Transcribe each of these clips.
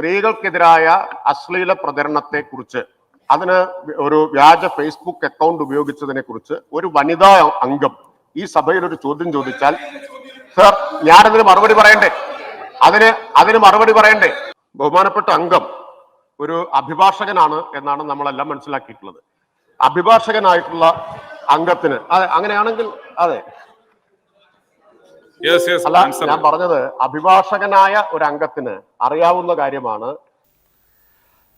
സ്ത്രീകൾക്കെതിരായ അശ്ലീല പ്രചരണത്തെ കുറിച്ച് അതിന് ഒരു വ്യാജ ഫേസ്ബുക്ക് അക്കൗണ്ട് ഉപയോഗിച്ചതിനെ കുറിച്ച് ഒരു വനിതാ അംഗം ഈ സഭയിൽ ഒരു ചോദ്യം ചോദിച്ചാൽ സർ ഞാനതിന് മറുപടി പറയണ്ടേ? അതിന് അതിന് മറുപടി പറയണ്ടേ? ബഹുമാനപ്പെട്ട അംഗം ഒരു അഭിഭാഷകനാണ് എന്നാണ് നമ്മളെല്ലാം മനസ്സിലാക്കിയിട്ടുള്ളത്. അഭിഭാഷകനായിട്ടുള്ള അംഗത്തിന് അതെ അങ്ങനെയാണെങ്കിൽ അതെ അല്ല ഞാൻ പറഞ്ഞത് അഭിഭാഷകനായ ഒരു അംഗത്തിന് അറിയാവുന്ന കാര്യമാണ്.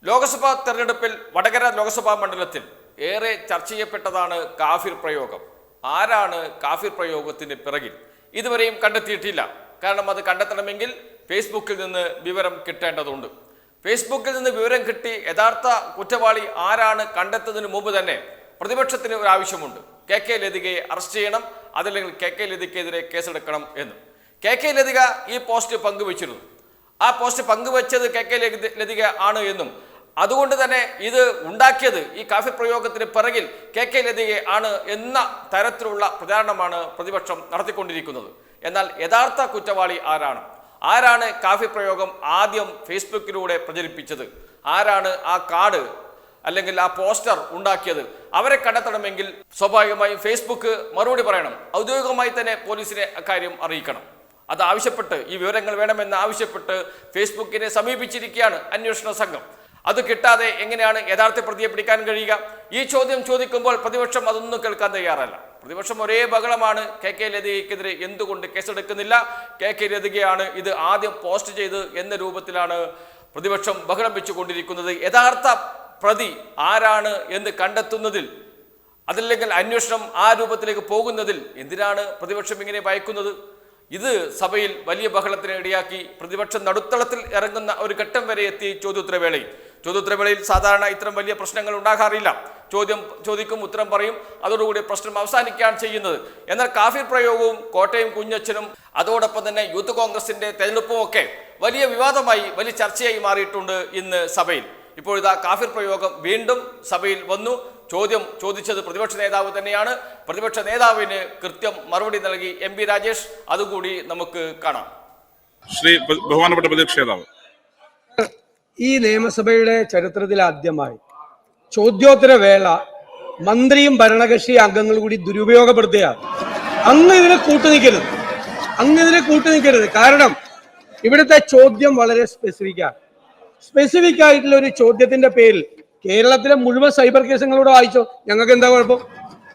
ലോക്സഭാ തെരഞ്ഞെടുപ്പിൽ വടകര ലോക്സഭാ മണ്ഡലത്തിൽ ഏറെ ചർച്ച ചെയ്യപ്പെട്ടതാണ് കാഫിർ പ്രയോഗം. ആരാണ് കാഫിർ പ്രയോഗത്തിന് പിറകിൽ? ഇതുവരെയും കണ്ടെത്തിയിട്ടില്ല. കാരണം അത് കണ്ടെത്തണമെങ്കിൽ ഫേസ്ബുക്കിൽ നിന്ന് വിവരം കിട്ടേണ്ടതുണ്ട്. ഫേസ്ബുക്കിൽ നിന്ന് വിവരം കിട്ടി യഥാർത്ഥ കുറ്റവാളി ആരാണ് കണ്ടെത്തുന്നതിന് മുമ്പ് തന്നെ പ്രതിപക്ഷത്തിന് ഒരു ആവശ്യമുണ്ട്. കെ കെ ലതികയെ അറസ്റ്റ് ചെയ്യണം. അതല്ലെങ്കിൽ കെ കെ ലതിക്കെതിരെ കേസെടുക്കണം എന്ന്. കെ കെ ലതിക ഈ പോസ്റ്റ് പങ്കുവച്ചിരുന്നു. ആ പോസ്റ്റ് പങ്കുവച്ചത് കെ കെ ലതിക ആണ് എന്നും. അതുകൊണ്ട് തന്നെ ഇത് ഉണ്ടാക്കിയത് ഈ കാഫി പ്രയോഗത്തിന് പിറകിൽ കെ കെ ലതിക ആണ് എന്ന തരത്തിലുള്ള പ്രചാരണമാണ് പ്രതിപക്ഷം നടത്തിക്കൊണ്ടിരിക്കുന്നത്. എന്നാൽ യഥാർത്ഥ കുറ്റവാളി ആരാണ്? ആരാണ് കാഫി പ്രയോഗം ആദ്യം ഫേസ്ബുക്കിലൂടെ പ്രചരിപ്പിച്ചത്? ആരാണ് ആ കാർഡ് അല്ലെങ്കിൽ ആ പോസ്റ്റർ ഉണ്ടാക്കിയത് അവരെ കണ്ടെത്തണമെങ്കിൽ സ്വാഭാവികമായും ഫേസ്ബുക്ക് മറുപടി പറയണം. ഔദ്യോഗികമായി തന്നെ പോലീസിനെ അക്കാര്യം അറിയിക്കണം. അത് ആവശ്യപ്പെട്ട് ഈ വിവരങ്ങൾ വേണമെന്ന് ആവശ്യപ്പെട്ട് ഫേസ്ബുക്കിനെ സമീപിച്ചിരിക്കുകയാണ് അന്വേഷണ സംഘം. അത് കിട്ടാതെ എങ്ങനെയാണ് യഥാർത്ഥ പ്രതിയെ പിടിക്കാൻ കഴിയുക? ഈ ചോദ്യം ചോദിക്കുമ്പോൾ പ്രതിപക്ഷം അതൊന്നും കേൾക്കാൻ തയ്യാറല്ല. പ്രതിപക്ഷം ഒരേ ബഹളമാണ് കെ കെ ലതികയ്ക്കെതിരെ എന്തുകൊണ്ട് കേസെടുക്കുന്നില്ല? കെ കെ ലതികയാണ് ഇത് ആദ്യം പോസ്റ്റ് ചെയ്ത് എന്ന രൂപത്തിലാണ് പ്രതിപക്ഷം ബഹളം വെച്ചുകൊണ്ടിരിക്കുന്നത്. യഥാർത്ഥ പ്രതി ആരാണ് എന്ന് കണ്ടെത്തുന്നതിൽ അതല്ലെങ്കിൽ അന്വേഷണം ആ രൂപത്തിലേക്ക് പോകുന്നതിൽ എന്തിനാണ് പ്രതിപക്ഷം ഇങ്ങനെ ഭയക്കുന്നത്? ഇത് സഭയിൽ വലിയ ബഹളത്തിന് ഇടയാക്കി പ്രതിപക്ഷം നടുത്തളത്തിൽ ഇറങ്ങുന്ന ഒരു ഘട്ടം വരെ എത്തി ചോദ്യോത്തരവേളയിൽ. ചോദ്യോത്തരവേളയിൽ സാധാരണ ഇത്തരം വലിയ പ്രശ്നങ്ങൾ ഉണ്ടാകാറില്ല. ചോദ്യം ചോദിക്കും ഉത്തരം പറയും അതോടുകൂടി പ്രശ്നം അവസാനിക്കുകയാണ് ചെയ്യുന്നത്. എന്നാൽ കാഫിർ പ്രയോഗവും കോട്ടയം കുഞ്ഞച്ചനും അതോടൊപ്പം തന്നെ യൂത്ത് കോൺഗ്രസിന്റെ തെരഞ്ഞെടുപ്പും ഒക്കെ വലിയ വിവാദമായി വലിയ ചർച്ചയായി മാറിയിട്ടുണ്ട് ഇന്ന് സഭയിൽ. ഇപ്പോൾ ഇതാ കാഫിർ പ്രയോഗം വീണ്ടും സഭയിൽ വന്നു. ചോദ്യം ചോദിച്ചത് പ്രതിപക്ഷ നേതാവ് തന്നെയാണ്. പ്രതിപക്ഷ നേതാവിന് കൃത്യം മറുപടി നൽകി എം പി രാജേഷ്. അതുകൂടി നമുക്ക് കാണാം. ശ്രീ ബഹുമാനപ്പെട്ട പ്രതിപക്ഷ നേതാവ്. ഈ നിയമസഭയുടെ ചരിത്രത്തിൽ ആദ്യമായി ചോദ്യോത്തര വേള മന്ത്രിയും ഭരണകക്ഷി അംഗങ്ങളും കൂടി ദുരുപയോഗപ്പെടുത്തുകയാണ്. അങ്ങ് ഇതിനെ കൂട്ടുനിൽക്കരുത് അങ്ങ് ഇതിനെ കൂട്ടുനിൽക്കരുത് കാരണം ഇവിടുത്തെ ചോദ്യം വളരെ സ്പെസിഫിക് ആണ്. സ്പെസിഫിക് ആയിട്ടുള്ള ഒരു ചോദ്യത്തിന്റെ പേരിൽ കേരളത്തിലെ മുഴുവൻ സൈബർ കേസുകളോട് വായിച്ചോ? ഞങ്ങൾക്ക് എന്താ കുഴപ്പം?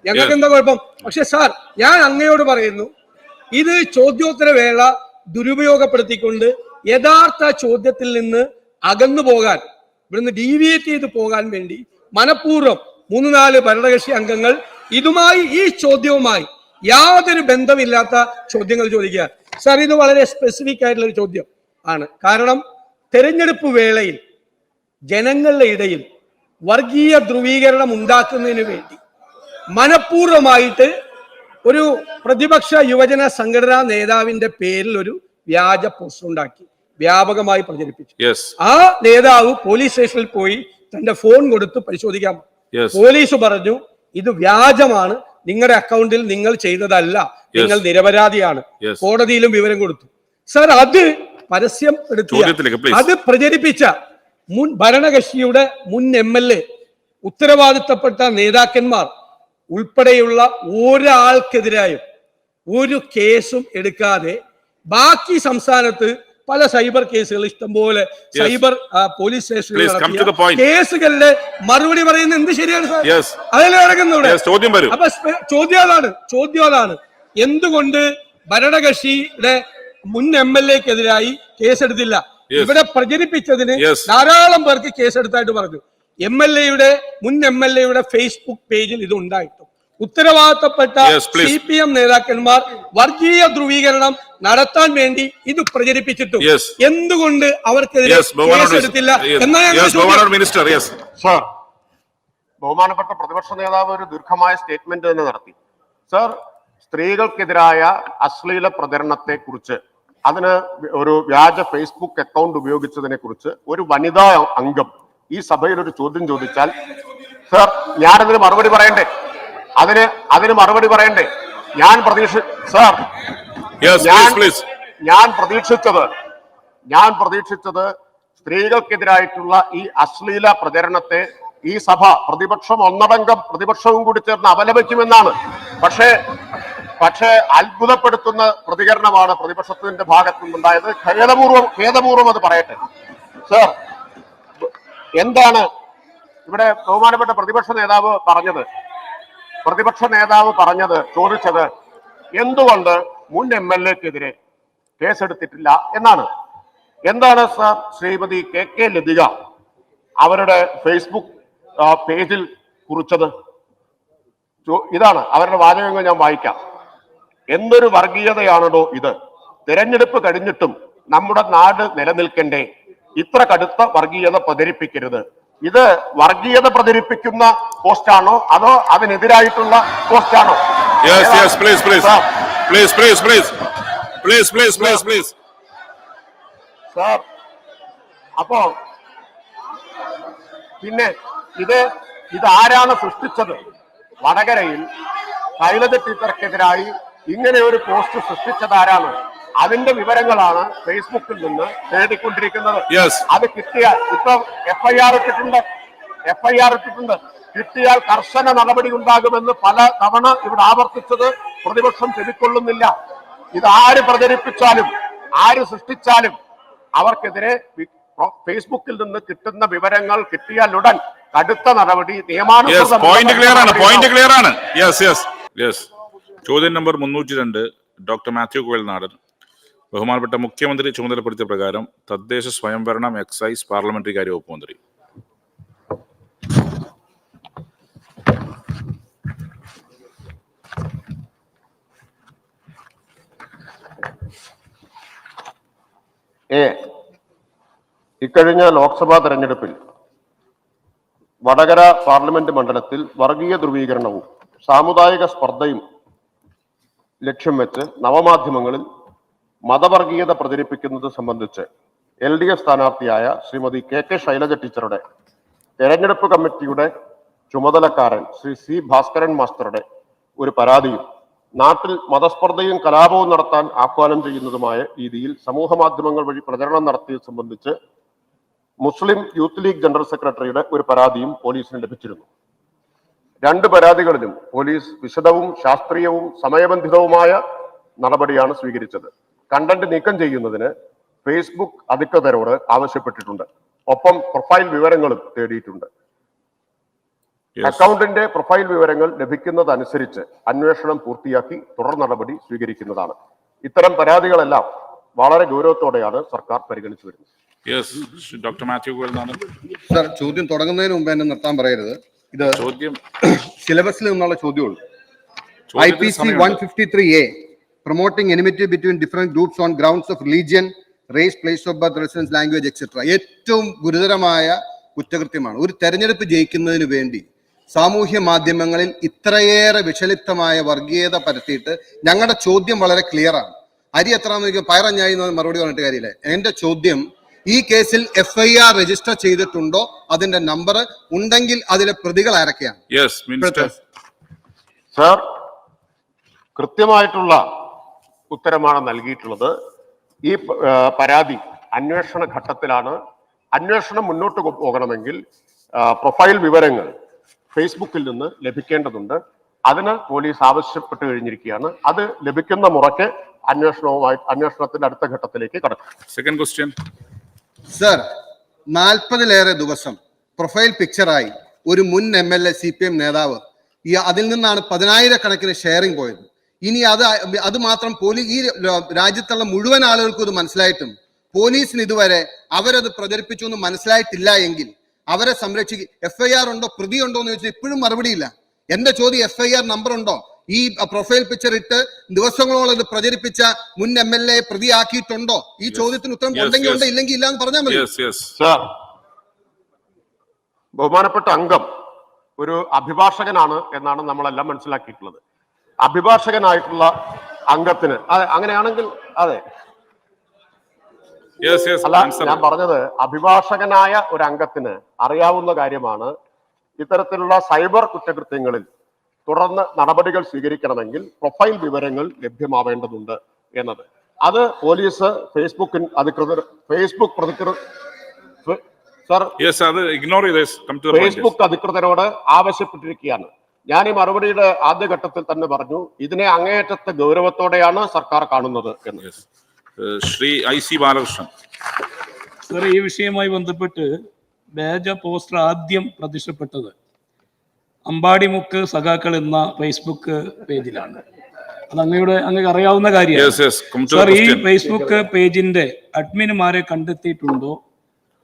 ഞങ്ങൾക്ക് എന്താ കുഴപ്പം? പക്ഷെ സാർ ഞാൻ അങ്ങയോട് പറയുന്നു ഇത് ചോദ്യോത്തര വേള ദുരുപയോഗപ്പെടുത്തിക്കൊണ്ട് യഥാർത്ഥ ചോദ്യത്തിൽ നിന്ന് അകന്നു പോകാൻ ഇവിടുന്ന് ഡീവിയേറ്റ് ചെയ്ത് പോകാൻ വേണ്ടി മനഃപൂർവം മൂന്ന് നാല് ഭരണകക്ഷി അംഗങ്ങൾ ഇതുമായി ഈ ചോദ്യവുമായി യാതൊരു ബന്ധമില്ലാത്ത ചോദ്യങ്ങൾ ചോദിക്കുക. സാർ ഇത് വളരെ സ്പെസിഫിക് ആയിട്ടുള്ള ഒരു ചോദ്യം ആണ്. കാരണം തെരഞ്ഞെടുപ്പ് വേളയിൽ ജനങ്ങളുടെ ഇടയിൽ വർഗീയ ധ്രുവീകരണം ഉണ്ടാക്കുന്നതിന് വേണ്ടി മനഃപൂർവമായിട്ട് ഒരു പ്രതിപക്ഷ യുവജന സംഘടനാ നേതാവിന്റെ പേരിൽ ഒരു വ്യാജ പോസ്റ്റർ ഉണ്ടാക്കി വ്യാപകമായി പ്രചരിപ്പിച്ചു. ആ നേതാവ് പോലീസ് സ്റ്റേഷനിൽ പോയി തന്റെ ഫോൺ കൊടുത്ത് പരിശോധിക്കാൻ പോലീസ് പറഞ്ഞു ഇത് വ്യാജമാണ്. നിങ്ങളുടെ അക്കൗണ്ടിൽ നിങ്ങൾ ചെയ്തതല്ല. നിങ്ങൾ നിരപരാധിയാണ്. കോടതിയിലും വിവരം കൊടുത്തു. സർ അത് പരസ്യം എടുത്തു അത് പ്രചരിപ്പിച്ച മുൻ ഭരണകക്ഷിയുടെ മുൻ എം എൽ എ ഉത്തരവാദിത്തപ്പെട്ട നേതാക്കന്മാർ ഉൾപ്പെടെയുള്ള ഒരാൾക്കെതിരായും ഒരു കേസും എടുക്കാതെ ബാക്കി സംസ്ഥാനത്ത് പല സൈബർ കേസുകൾ ഇഷ്ടംപോലെ സൈബർ പോലീസ് point. കേസുകളിലെ മറുപടി പറയുന്ന എന്ത് ശരിയാണ് സാർ? ചോദ്യം വരും. അപ്പൊ ചോദ്യം അതാണ് ചോദ്യം അതാണ്. എന്തുകൊണ്ട് ഭരണകക്ഷിയുടെ മുൻ എം എൽ എക്കെതിരായി കേസെടുത്തില്ല. ഇവിടെ പ്രചരിപ്പിച്ചതിന്. ധാരാളം പേർക്ക് കേസെടുത്തായിട്ട് പറഞ്ഞു. എം എൽ എയുടെ മുൻ എം എൽ എയുടെ ഫേസ്ബുക്ക് പേജിൽ ഇത് ഉണ്ടായിട്ടു. ഉത്തരവാദിത്തപ്പെട്ട സി പി എം നേതാക്കന്മാർ വർഗീയ ധ്രുവീകരണം നടത്താൻ വേണ്ടി ഇത് പ്രചരിപ്പിച്ചിട്ടും. എന്തുകൊണ്ട് അവർക്കെതിരെ കേസെടുത്തില്ല മിനിസ്റ്റർ. സർ ബഹുമാനപ്പെട്ട പ്രതിപക്ഷ നേതാവ് ഒരു ദീർഘമായ സ്റ്റേറ്റ്മെന്റ് തന്നെ നടത്തി. സർ സ്ത്രീകൾക്കെതിരായ അശ്ലീല പ്രചരണത്തെ കുറിച്ച് അതിന് ഒരു വ്യാജ ഫേസ്ബുക്ക് അക്കൗണ്ട് ഉപയോഗിച്ചതിനെ കുറിച്ച് ഒരു വനിതാ അംഗം ഈ സഭയിൽ ഒരു ചോദ്യം ചോദിച്ചാൽ സർ ഞാനതിന് മറുപടി പറയണ്ടേ? അതിന് അതിന് മറുപടി പറയണ്ടേ? ഞാൻ പ്രതീക്ഷ സർ ഞാൻ പ്രതീക്ഷിച്ചത് ഞാൻ പ്രതീക്ഷിച്ചത് സ്ത്രീകൾക്കെതിരായിട്ടുള്ള ഈ അശ്ലീല പ്രചരണത്തെ ഈ സഭ പ്രതിപക്ഷം ഒന്നടങ്കം പ്രതിപക്ഷവും കൂടി ചേർന്ന് അപലപിക്കുമെന്നാണ്. പക്ഷേ പക്ഷേ അത്ഭുതപ്പെടുത്തുന്ന പ്രതികരണമാണ് പ്രതിപക്ഷത്തിന്റെ ഭാഗത്തു നിന്നുണ്ടായത് ഖേദപൂർവം ഖേദപൂർവം അത് പറയട്ടെ. സർ എന്താണ് ഇവിടെ ബഹുമാനപ്പെട്ട പ്രതിപക്ഷ നേതാവ് പറഞ്ഞത്? പ്രതിപക്ഷ നേതാവ് പറഞ്ഞത് ചോദിച്ചത് എന്തുകൊണ്ട് മുൻ എം എൽ എക്കെതിരെ കേസെടുത്തിട്ടില്ല എന്നാണ്. എന്താണ് sir Srimathi K K Lathika അവരുടെ ഫേസ്ബുക്ക് പേജിൽ കുറിച്ചത്? ഇതാണ്. അവരുടെ വാചകങ്ങൾ ഞാൻ വായിക്കാം. എന്തൊരു വർഗീയതയാണോ ഇത്. തിരഞ്ഞെടുപ്പ് കഴിഞ്ഞിട്ടും നമ്മുടെ നാട് നിലനിൽക്കണ്ടേ? ഇത്ര കടുത്ത വർഗീയത പ്രചരിപ്പിക്കരുത്. ഇത് വർഗീയത പ്രചരിപ്പിക്കുന്ന പോസ്റ്റാണോ? അതോ അതിനെതിരായിട്ടുള്ള പോസ്റ്റാണോ? സാർ. അപ്പോ പിന്നെ ഇത് ഇത് ആരാണ് സൃഷ്ടിച്ചത്? വടകരയിൽ ശൈലജ ടീച്ചർക്കെതിരായി ഇങ്ങനെ ഒരു പോസ്റ്റ് സൃഷ്ടിച്ചതാരാണ് അതിന്റെ വിവരങ്ങളാണ് ഫേസ്ബുക്കിൽ നിന്ന് തേടിക്കൊണ്ടിരിക്കുന്നത്. അത് കിട്ടിയാൽ ഇപ്പൊ എഫ്ഐആർ ഇട്ടിട്ടുണ്ട്. എഫ്ഐആർ ഇട്ടിട്ടുണ്ട്. കിട്ടിയാൽ കർശന നടപടി ഉണ്ടാകുമെന്ന് പല തവണ ഇവിടെ ആവർത്തിച്ചത് പ്രതിപക്ഷം ചെവിക്കൊള്ളുന്നില്ല. ഇത് ആര് പ്രചരിപ്പിച്ചാലും ആര് സൃഷ്ടിച്ചാലും അവർക്കെതിരെ ഫേസ്ബുക്കിൽ നിന്ന് കിട്ടുന്ന വിവരങ്ങൾ കിട്ടിയാൽ ഉടൻ കടുത്ത നടപടി നിയമാനുസൃതം പോയിന്റ് ക്ലിയർ ആണ് പോയിന്റ് ക്ലിയർ ആണ്. യെസ് യെസ് യെസ് ചോദ്യം നമ്പർ മുന്നൂറ്റി രണ്ട് ഡോക്ടർ മാത്യു കുഴൽനാടൻ. ബഹുമാനപ്പെട്ട മുഖ്യമന്ത്രി ചുമതലപ്പെടുത്തിയ പ്രകാരം തദ്ദേശ സ്വയംഭരണം എക്സൈസ് പാർലമെന്ററി കാര്യ വകുപ്പ് മന്ത്രി. എ ഇക്കഴിഞ്ഞ ലോക്സഭാ തെരഞ്ഞെടുപ്പിൽ വടകര പാർലമെന്റ് മണ്ഡലത്തിൽ വർഗീയ ധ്രുവീകരണവും സാമുദായിക സ്പർദ്ധയും ലക്ഷ്യം വെച്ച് നവമാധ്യമങ്ങളിൽ മതവർഗീയത പ്രചരിപ്പിക്കുന്നത് സംബന്ധിച്ച് എൽ ഡി എഫ് സ്ഥാനാർത്ഥിയായ ശ്രീമതി കെ കെ ശൈലജ ടീച്ചറുടെ തെരഞ്ഞെടുപ്പ് കമ്മിറ്റിയുടെ ചുമതലക്കാരൻ ശ്രീ സി ഭാസ്കരൻ മാസ്റ്ററുടെ ഒരു പരാതിയും നാട്ടിൽ മതസ്പർദ്ധയും കലാപവും നടത്താൻ ആഹ്വാനം ചെയ്യുന്നതുമായ രീതിയിൽ സമൂഹ മാധ്യമങ്ങൾ വഴി പ്രചരണം നടത്തിയത് സംബന്ധിച്ച് മുസ്ലിം യൂത്ത് ലീഗ് ജനറൽ സെക്രട്ടറിയുടെ ഒരു പരാതിയും പോലീസിന് ലഭിച്ചിരുന്നു. രണ്ട് പരാതികളിലും പോലീസ് വിശദവും ശാസ്ത്രീയവും സമയബന്ധിതവുമായ നടപടിയാണ് സ്വീകരിച്ചത്. കണ്ടന്റ് നീക്കം ചെയ്യുന്നതിന് ഫേസ്ബുക്ക് അധികൃതരോട് ആവശ്യപ്പെട്ടിട്ടുണ്ട്. ഒപ്പം പ്രൊഫൈൽ വിവരങ്ങളും തേടിയിട്ടുണ്ട്. അക്കൗണ്ടിന്റെ പ്രൊഫൈൽ വിവരങ്ങൾ ലഭിക്കുന്നതനുസരിച്ച് അന്വേഷണം പൂർത്തിയാക്കി തുടർ നടപടി സ്വീകരിക്കുന്നതാണ്. ഇത്തരം പരാതികളെല്ലാം വളരെ ഗൗരവത്തോടെയാണ് സർക്കാർ പരിഗണിച്ചു വരുന്നത്. യെസ് ഡോക്ടർ മാത്യു ചോദ്യം തുടങ്ങുന്നതിന് മുമ്പ് എന്നെ നിർത്താൻ പറയരുത്. ഇത് ചോദ്യം സിലബസിൽ നിന്നുള്ള ചോദ്യമുള്ളൂ. I P C one fifty three A promoting enmity between different groups on grounds of religion race place of birth residence language etcetera ഏറ്റവും ഗുരുതരമായ കുറ്റകൃത്യമാണ്. ഒരു തെരഞ്ഞെടുപ്പ് ജയിക്കുന്നതിന് വേണ്ടി സാമൂഹ്യ മാധ്യമങ്ങളിൽ ഇത്രയേറെ വിഷലിപ്തമായ വർഗീയത പരത്തിയിട്ട് ഞങ്ങളുടെ ചോദ്യം വളരെ ക്ലിയറാണ് ആണ്. അരി എത്ര പയറഞ്ഞായി മറുപടി പറഞ്ഞിട്ട് കാര്യമില്ല. എന്റെ ചോദ്യം ഈ കേസിൽ എഫ് ഐ ആർ രജിസ്റ്റർ ചെയ്തിട്ടുണ്ടോ? അതിന്റെ നമ്പർ ഉണ്ടെങ്കിൽ അതിലെ പ്രതികൾ ആരൊക്കെയാണ്? സർ കൃത്യമായിട്ടുള്ള ഉത്തരമാണ് നൽകിയിട്ടുള്ളത്. ഈ പരാതി അന്വേഷണ ഘട്ടത്തിലാണ്. അന്വേഷണം മുന്നോട്ട് പോകണമെങ്കിൽ പ്രൊഫൈൽ വിവരങ്ങൾ ഫേസ്ബുക്കിൽ നിന്ന് ലഭിക്കേണ്ടതുണ്ട്. അതിന് പോലീസ് ആവശ്യപ്പെട്ട് കഴിഞ്ഞിരിക്കുകയാണ്. അത് ലഭിക്കുന്ന മുറയ്ക്ക് അന്വേഷണവുമായി അന്വേഷണത്തിന്റെ അടുത്ത ഘട്ടത്തിലേക്ക് കടക്കും. സെക്കൻഡ് ക്വസ്റ്റ്യൻ സർ നാൽപ്പതിലേറെ ദിവസം പ്രൊഫൈൽ പിക്ചറായി ഒരു മുൻ M L A C P M നേതാവ് ഈ അതിൽ നിന്നാണ് പതിനായിരക്കണക്കിന് ഷെയറിംഗ് പോയത്. ഇനി അത് അത് മാത്രം പോലീസ് ഈ രാജ്യത്തുള്ള മുഴുവൻ ആളുകൾക്കും ഇത് മനസ്സിലായിട്ടും പോലീസിന് ഇതുവരെ അവരത് പ്രചരിപ്പിച്ചു എന്ന് മനസ്സിലായിട്ടില്ല എങ്കിൽ അവരെ സംരക്ഷിക്കും എഫ് ഐ ആർ ഉണ്ടോ പ്രതി ഉണ്ടോ എന്ന് ചോദിച്ചാൽ ഇപ്പോഴും മറുപടിയില്ല. എന്റെ ചോദ്യം എഫ് ഐ ആർ നമ്പർ ഉണ്ടോ ഈ പ്രൊഫൈൽ പിക്ചർ ഇട്ട് ദിവസങ്ങളോളം ഇത് പ്രചരിപ്പിച്ച മുൻ എം എൽ എ പ്രതിയാക്കിയിട്ടുണ്ടോ? ഈ ചോദ്യത്തിന് ഉത്തരം Yes, ഉണ്ടെങ്കിൽ ഉണ്ട് ഇല്ലെങ്കിൽ ഇല്ല എന്ന് പറഞ്ഞാൽ മതി. യെസ് യെസ് സാർ ബഹുമാനപ്പെട്ട അംഗം ഒരു അഭിഭാഷകനാണ് എന്നാണ് നമ്മളെല്ലാം മനസ്സിലാക്കിയിട്ടുള്ളത്. അഭിഭാഷകനായിട്ടുള്ള അംഗത്തിന് അതെ അങ്ങനെയാണെങ്കിൽ അതെ. യെസ് യെസ് അല്ല ഞാൻ പറഞ്ഞത് അഭിഭാഷകനായ ഒരു അംഗത്തിന് അറിയാവുന്ന കാര്യമാണ് ഇത്തരത്തിലുള്ള സൈബർ കുറ്റകൃത്യങ്ങളിൽ തുടർന്ന് നടപടികൾ സ്വീകരിക്കണമെങ്കിൽ പ്രൊഫൈൽ വിവരങ്ങൾ ലഭ്യമാവേണ്ടതുണ്ട് എന്നത്. അത് പോലീസ് ഫേസ്ബുക്കിൻ അധികൃതർ ഫേസ്ബുക്ക് പ്രതികൃ സർ അത് ഇഗ്നോർ ചെയ്ത്. കം ടു ഫേസ്ബുക്ക് അധികൃതരോട് ആവശ്യപ്പെട്ടിരിക്കുകയാണ്. ഞാൻ ഈ മറുപടിയുടെ ആദ്യഘട്ടത്തിൽ തന്നെ പറഞ്ഞു ഇതിനെ അങ്ങേയറ്റത്തെ ഗൗരവത്തോടെയാണ് സർക്കാർ കാണുന്നത് എന്ന്. Sri I C Balakrishnan. Sir ഈ വിഷയവുമായി ബന്ധപ്പെട്ട് ബാജ പോസ്റ്റർ ആദ്യം പ്രത്യക്ഷപ്പെട്ടത് അമ്പാടിമുക്ക് സഖാക്കൾ എന്ന ഫേസ്ബുക്ക് പേജിലാണ്. അത് അങ്ങയുടെ അങ്ങക്ക് അറിയാവുന്ന കാര്യമാണ്. Yes yes come to sir ഈ ഫേസ്ബുക്ക് പേജിന്റെ അഡ്മിനുമാരെ കണ്ടെത്തിയിട്ടുണ്ടോ?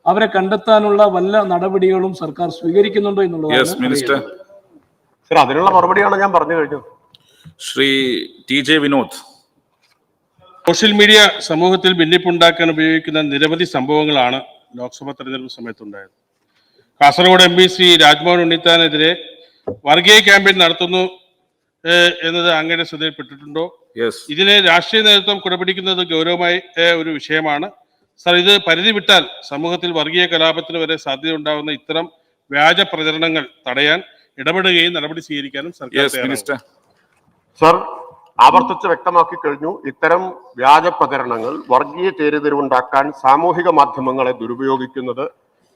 അവരെ കണ്ടെത്താനുള്ള വല്ല നടപടികളും സർക്കാർ സ്വീകരിക്കുന്നുണ്ടോ എന്നുള്ളത് മിനിസ്റ്റർ സർ അതിനുള്ള മറുപടിയാണ് ഞാൻ പറഞ്ഞു കഴിഞ്ഞു. Sri T J Vinod. Social media സമൂഹത്തിൽ ഭിന്നിപ്പുണ്ടാക്കാൻ ഉപയോഗിക്കുന്ന നിരവധി സംഭവങ്ങളാണ് ലോക്സഭാ തെരഞ്ഞെടുപ്പ് സമയത്തുണ്ടായത്. Kasaragod M P C Rajmohan ഉണ്ണിത്താനെതിരെ വർഗീയ ക്യാമ്പയിൻ നടത്തുന്നു എന്നത് അങ്ങനെ ശ്രദ്ധയിൽപ്പെട്ടിട്ടുണ്ടോ? യെസ് ഇതിനെ രാഷ്ട്രീയ നേതൃത്വം കുടപിടിക്കുന്നത് ഗൗരവമായ ഒരു വിഷയമാണ്. സർ ഇത് പരിധി വിട്ടാൽ സമൂഹത്തിൽ വർഗീയ കലാപത്തിന് വരെ സാധ്യത ഉണ്ടാകുന്ന ഇത്തരം വ്യാജ പ്രചരണങ്ങൾ തടയാൻ ഇടപെടുകയും നടപടി സ്വീകരിക്കാനും സർക്കാർ യെസ് മിനിസ്റ്റർ സർ ആവർത്തിച്ച് വ്യക്തമാക്കി കഴിഞ്ഞു ഇത്തരം വ്യാജ പ്രചരണങ്ങൾ വർഗീയ ചേരിതിരിവുണ്ടാക്കാൻ സാമൂഹിക മാധ്യമങ്ങളെ ദുരുപയോഗിക്കുന്നത്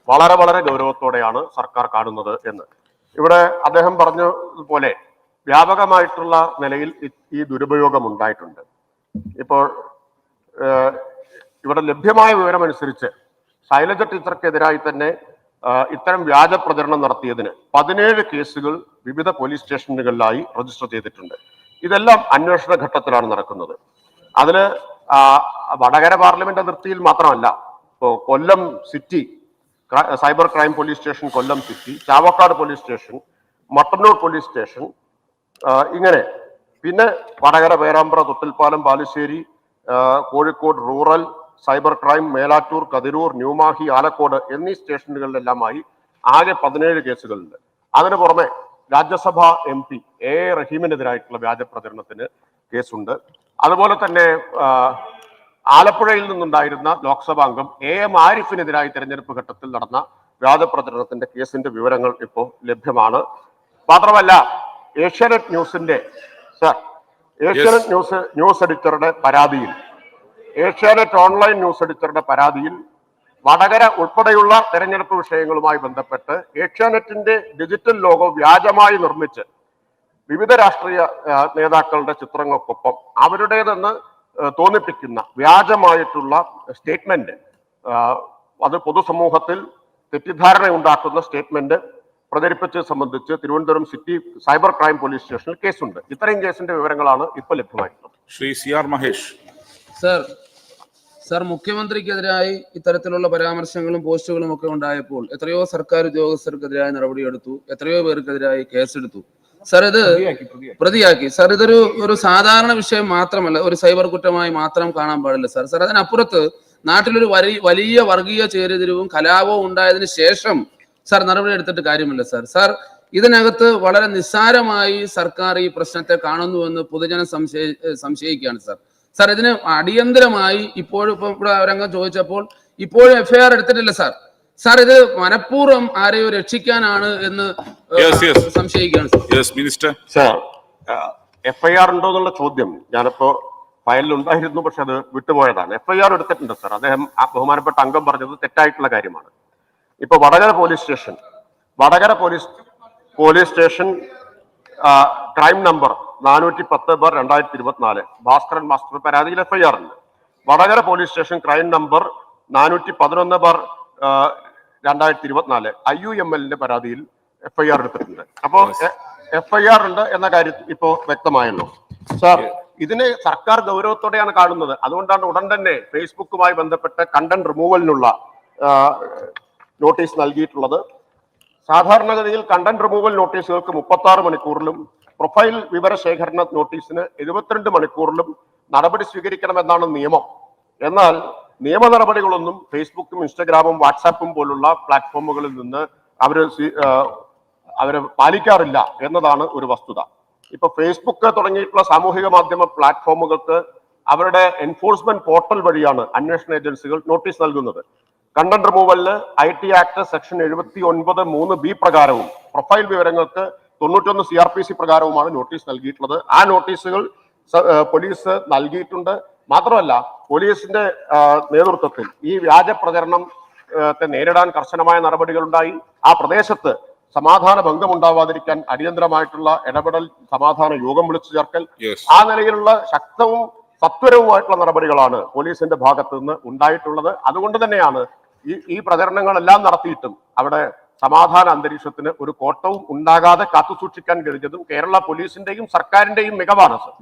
വളരെ വളരെ ഗൗരവത്തോടെയാണ് സർക്കാർ കാണുന്നത് എന്ന്. ഇവിടെ അദ്ദേഹം പറഞ്ഞതുപോലെ വ്യാപകമായിട്ടുള്ള നിലയിൽ ഈ ദുരുപയോഗം ഉണ്ടായിട്ടുണ്ട്. ഇപ്പോൾ ഇവിടെ ലഭ്യമായ വിവരമനുസരിച്ച് ശൈലജ ടീച്ചർക്കെതിരായി തന്നെ ഇത്തരം വ്യാജ പ്രചരണം നടത്തിയതിന് പതിനേഴ് കേസുകൾ വിവിധ പോലീസ് സ്റ്റേഷനുകളിലായി രജിസ്റ്റർ ചെയ്തിട്ടുണ്ട്. ഇതെല്ലാം അന്വേഷണ ഘട്ടത്തിലാണ് നടക്കുന്നത്. അതിൽ വടകര പാർലമെന്റ് അതിർത്തിയിൽ മാത്രമല്ല ഇപ്പോ Kollam city cyber crime police station Kollam city Chavakkad police station Mattannur police station ഇങ്ങനെ. പിന്നെ Vadakara Perambra Thottilpalam Balussery Kozhikode rural cyber crime Melattur Kathirur New Mahe Alakode എന്നീ സ്റ്റേഷനുകളിലെല്ലാമായി ആകെ പതിനേഴ് കേസുകളുണ്ട്. അതിന് പുറമെ രാജ്യസഭ എം പി എ റഹീമിനെതിരായിട്ടുള്ള വ്യാജ പ്രചരണത്തിന് കേസുണ്ട്. അതുപോലെ തന്നെ ആലപ്പുഴയിൽ നിന്നുണ്ടായിരുന്ന ലോക്സഭാ അംഗം എ എം ആരിഫിനെതിരായി തെരഞ്ഞെടുപ്പ് ഘട്ടത്തിൽ നടന്ന വ്യാജപ്രചരണത്തിന്റെ കേസിന്റെ വിവരങ്ങൾ ഇപ്പോൾ ലഭ്യമാണ്. മാത്രമല്ല ഏഷ്യാനെറ്റ് ന്യൂസിന്റെ സർ ഏഷ്യാനെറ്റ് ന്യൂസ് ന്യൂസ് എഡിറ്ററുടെ പരാതിയിൽ ഏഷ്യാനെറ്റ് ഓൺലൈൻ ന്യൂസ് എഡിറ്ററുടെ പരാതിയിൽ വടകര ഉൾപ്പെടെയുള്ള തെരഞ്ഞെടുപ്പ് വിഷയങ്ങളുമായി ബന്ധപ്പെട്ട് ഏഷ്യാനെറ്റിന്റെ ഡിജിറ്റൽ ലോഗോ വ്യാജമായി നിർമ്മിച്ച് വിവിധ രാഷ്ട്രീയ നേതാക്കളുടെ ചിത്രങ്ങൾക്കൊപ്പം അവരുടേതെന്ന് തോന്നിപ്പിക്കുന്ന വ്യാജമായിട്ടുള്ള സ്റ്റേറ്റ്മെന്റ്. അത് പൊതുസമൂഹത്തിൽ തെറ്റിദ്ധാരണ ഉണ്ടാക്കുന്ന സ്റ്റേറ്റ്മെന്റ് പ്രചരിപ്പിച്ചത് സംബന്ധിച്ച് Thiruvananthapuram city cyber crime police സ്റ്റേഷനിൽ കേസുണ്ട്. ഇത്രയും കേസിന്റെ വിവരങ്ങളാണ് ഇപ്പൊ ലഭ്യമായിട്ടുള്ളത്. Sri C R Mahesh. Sir sir മുഖ്യമന്ത്രിക്കെതിരായി ഇത്തരത്തിലുള്ള പരാമർശങ്ങളും പോസ്റ്റുകളും ഒക്കെ ഉണ്ടായപ്പോൾ എത്രയോ സർക്കാർ ഉദ്യോഗസ്ഥർക്കെതിരായ നടപടിയെടുത്തു എത്രയോ പേർക്കെതിരായി കേസെടുത്തു. സർ ഇത് പ്രതിയാക്കി സർ ഇതൊരു ഒരു സാധാരണ വിഷയം മാത്രമല്ല ഒരു സൈബർ കുറ്റമായി മാത്രം കാണാൻ പാടില്ല സർ സർ അതിനപ്പുറത്ത് നാട്ടിലൊരു വലിയ വലിയ വർഗീയ ചേരിതിരിവും കലാപവും ഉണ്ടായതിന് ശേഷം സർ നടപടി എടുത്തിട്ട് കാര്യമില്ല സർ സർ ഇതിനകത്ത് വളരെ നിസ്സാരമായി സർക്കാർ ഈ പ്രശ്നത്തെ കാണുന്നുവെന്ന് പൊതുജനം സംശയ സംശയിക്കുകയാണ് സർ സാർ ഇതിന് അടിയന്തരമായി ഇപ്പോഴും ഇപ്പം ഇവിടെ അവരംഗം ചോദിച്ചപ്പോൾ ഇപ്പോഴും എഫ്ഐആർ എടുത്തിട്ടില്ല സാർ സാർ ഇത് മനഃപൂർവം ആരെയോ രക്ഷിക്കാനാണ് എന്ന്. സംശയിക്കുകയാണ് yes minister sir F I R ഉണ്ടോ എന്നുള്ള ചോദ്യം ഞാനിപ്പോ ഫയലിൽ ഉണ്ടായിരുന്നു പക്ഷെ അത് വിട്ടുപോയതാണ്. എഫ്ഐആർ ഐ ആർ എടുത്തിട്ടുണ്ട് സാർ അദ്ദേഹം ആ ബഹുമാനപ്പെട്ട അംഗം പറഞ്ഞത് തെറ്റായിട്ടുള്ള കാര്യമാണ്. ഇപ്പൊ Vadakara police station Vadakara police police station crime number നാനൂറ്റി പത്ത് ബർ രണ്ടായിരത്തി ഇരുപത്തിനാല് ഭാസ്കരൻ മാസ്റ്റർ പരാതിയിൽ എഫ്ഐആർ ഐ ആർ ഉണ്ട്. Vadakara police station crime number നാനൂറ്റി പതിനൊന്ന് ബർ രണ്ടായിരത്തി ഇരുപത്തിനാല് ഐ യു എം എല്ലിന്റെ പരാതിയിൽ എഫ് ഐ ആർ എടുത്തിട്ടുണ്ട്. അപ്പോ എഫ് ഐ ആർ ഉണ്ട് എന്ന കാര്യം ഇപ്പോ വ്യക്തമായല്ലോ. സാർ ഇതിനെ സർക്കാർ ഗൗരവത്തോടെയാണ് കാണുന്നത്. അതുകൊണ്ടാണ് ഉടൻ തന്നെ ഫേസ്ബുക്കുമായി ബന്ധപ്പെട്ട് കണ്ടന്റ് റിമൂവലിനുള്ള നോട്ടീസ് നൽകിയിട്ടുള്ളത്. സാധാരണഗതിയിൽ കണ്ടന്റ് റിമൂവൽ നോട്ടീസുകൾക്ക് മുപ്പത്തി ആറ് മണിക്കൂറിലും പ്രൊഫൈൽ വിവര ശേഖരണ നോട്ടീസിന് എഴുപത്തിരണ്ട് മണിക്കൂറിലും നടപടി സ്വീകരിക്കണമെന്നാണ് നിയമം. എന്നാൽ നിയമ നടപടികളൊന്നും ഫേസ്ബുക്കും ഇൻസ്റ്റഗ്രാമും വാട്സാപ്പും പോലുള്ള പ്ലാറ്റ്ഫോമുകളിൽ നിന്ന് അവർ അവരെ പാലിക്കാറില്ല എന്നതാണ് ഒരു വസ്തുത. ഇപ്പൊ ഫേസ്ബുക്ക് തുടങ്ങിയിട്ടുള്ള സാമൂഹിക മാധ്യമ പ്ലാറ്റ്ഫോമുകൾക്ക് അവരുടെ എൻഫോഴ്സ്മെന്റ് പോർട്ടൽ വഴിയാണ് അന്വേഷണ ഏജൻസികൾ നോട്ടീസ് നൽകുന്നത്. കണ്ടന്റ് റിമൂവലിന് ഐ ടി ആക്ട് സെക്ഷൻ എഴുപത്തി ഒൻപത് മൂന്ന് ബി പ്രകാരവും പ്രൊഫൈൽ വിവരങ്ങൾക്ക് തൊണ്ണൂറ്റൊന്ന് സി ആർ പി സി പ്രകാരവുമാണ് നോട്ടീസ് നൽകിയിട്ടുള്ളത്. ആ നോട്ടീസുകൾ പോലീസ് നൽകിയിട്ടുണ്ട്. മാത്രമല്ല പോലീസിന്റെ നേതൃത്വത്തിൽ ഈ വ്യാജ പ്രചരണം നേരിടാൻ കർശനമായ നടപടികളുണ്ടായി. ആ പ്രദേശത്ത് സമാധാന ഭംഗം ഉണ്ടാവാതിരിക്കാൻ അടിയന്തരമായിട്ടുള്ള ഇടപെടൽ സമാധാന യോഗം വിളിച്ചു ചേർക്കൽ. ആ നിലയിലുള്ള ശക്തവും സത്വരവുമായിട്ടുള്ള നടപടികളാണ് പോലീസിന്റെ ഭാഗത്ത് നിന്ന് ഉണ്ടായിട്ടുള്ളത്. അതുകൊണ്ട് തന്നെയാണ് ഈ ഈ പ്രചരണങ്ങളെല്ലാം നടത്തിയിട്ടും അവിടെ സമാധാന അന്തരീക്ഷത്തിന് ഒരു കോട്ടവും ഉണ്ടാകാതെ കാത്തുസൂക്ഷിക്കാൻ കഴിഞ്ഞതും കേരള പോലീസിന്റെയും സർക്കാരിന്റെയും മികവാണ് സർ.